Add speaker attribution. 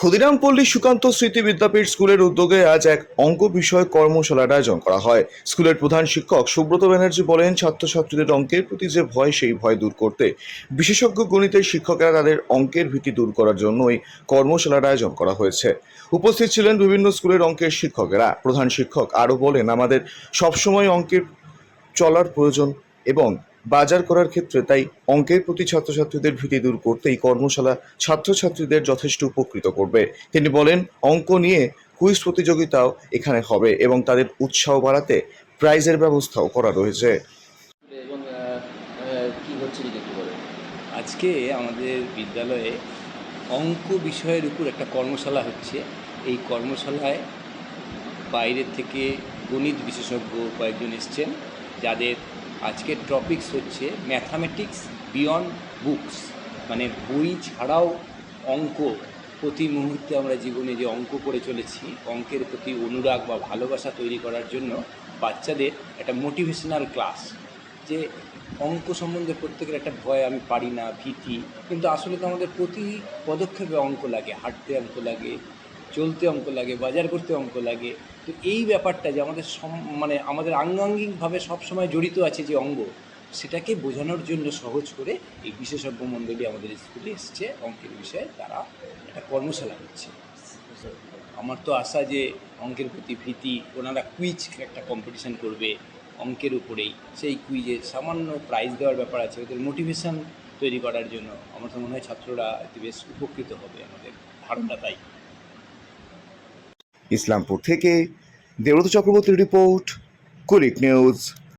Speaker 1: ক্ষুদিরাম পল্লী সুকান্ত স্মৃতি বিদ্যাপীঠ স্কুলের উদ্যোগে আজ এক অঙ্ক বিষয় কর্মশালার আয়োজন করা হয়। স্কুলের প্রধান শিক্ষক সুব্রত ব্যানার্জি বলেন, ছাত্রছাত্রীদের অঙ্কের প্রতি যে ভয়, সেই ভয় দূর করতে বিশেষজ্ঞ, গণিতের শিক্ষকেরা তাদের অঙ্কের ভীতি দূর করার জন্য এই কর্মশালার আয়োজন করা হয়েছে। উপস্থিত ছিলেন বিভিন্ন স্কুলের অঙ্কের শিক্ষকেরা। প্রধান শিক্ষক আরও বলেন, আমাদের সবসময় অঙ্কের চলার প্রয়োজন এবং বাজার করার ক্ষেত্রে তাই অঙ্কের প্রতি ছাত্রছাত্রীদের ভীতি দূর করতে এই কর্মশালা ছাত্রছাত্রীদের যথেষ্ট উপকৃত করবে। তিনি বলেন অঙ্ক নিয়ে কুইজ প্রতিযোগিতাও এখানে হবে এবং তাদের উৎসাহ বাড়াতে প্রাইজের ব্যবস্থাও করা রয়েছে।
Speaker 2: এবং কি হচ্ছে
Speaker 3: আজকে আমাদের বিদ্যালয়ে অঙ্ক বিষয়ের উপর একটা কর্মশালা হচ্ছে। এই কর্মশালায় বাইরের থেকে গণিত বিশেষজ্ঞ কয়েকজন এসছেন। যাদের আজকের টপিকস হচ্ছে ম্যাথামেটিক্স বিয়ন্ড বুকস মানে বই ছাড়াও অঙ্ক। প্রতি মুহূর্তে আমরা জীবনে যে অঙ্ক করে চলেছি, অঙ্কের প্রতি অনুরাগ বা ভালোবাসা তৈরি করার জন্য বাচ্চাদের একটা মোটিভেশনাল ক্লাস যে অঙ্ক সম্বন্ধে প্রত্যেকের একটা ভয়, আমি পারি না, ভীতি, কিন্তু আসলে তো আমাদের প্রতি পদক্ষেপে অঙ্ক লাগে, হাঁটতে অঙ্ক লাগে, চলতে অঙ্ক লাগে, বাজার করতে অঙ্ক লাগে। তো এই ব্যাপারটা যে আমাদের সম- মানে আমাদের আঙ্গাঙ্গিকভাবে সবসময় জড়িত আছে যে অঙ্গ, সেটাকে বোঝানোর জন্য সহজ করে এই বিশেষজ্ঞ মণ্ডলী আমাদের স্কুলে এসছে, অঙ্কের বিষয়ে তারা একটা কর্মশালা হচ্ছে আমার তো আশা যে অঙ্কের প্রতি ভীতি, ওনারা কুইজ একটা কম্পিটিশান করবে অঙ্কের উপরেই। সেই কুইজে সামান্য প্রাইজ দেওয়ার ব্যাপার আছে, ওদের মোটিভেশন তৈরি করার জন্য। আমার তো মনে হয় ছাত্ররা বেশ উপকৃত হবে আমাদের ধারণা তাই।
Speaker 1: ইসলামপুর থেকে দেবরত চক্রবর্তীর রিপোর্ট কুলিক নিউজ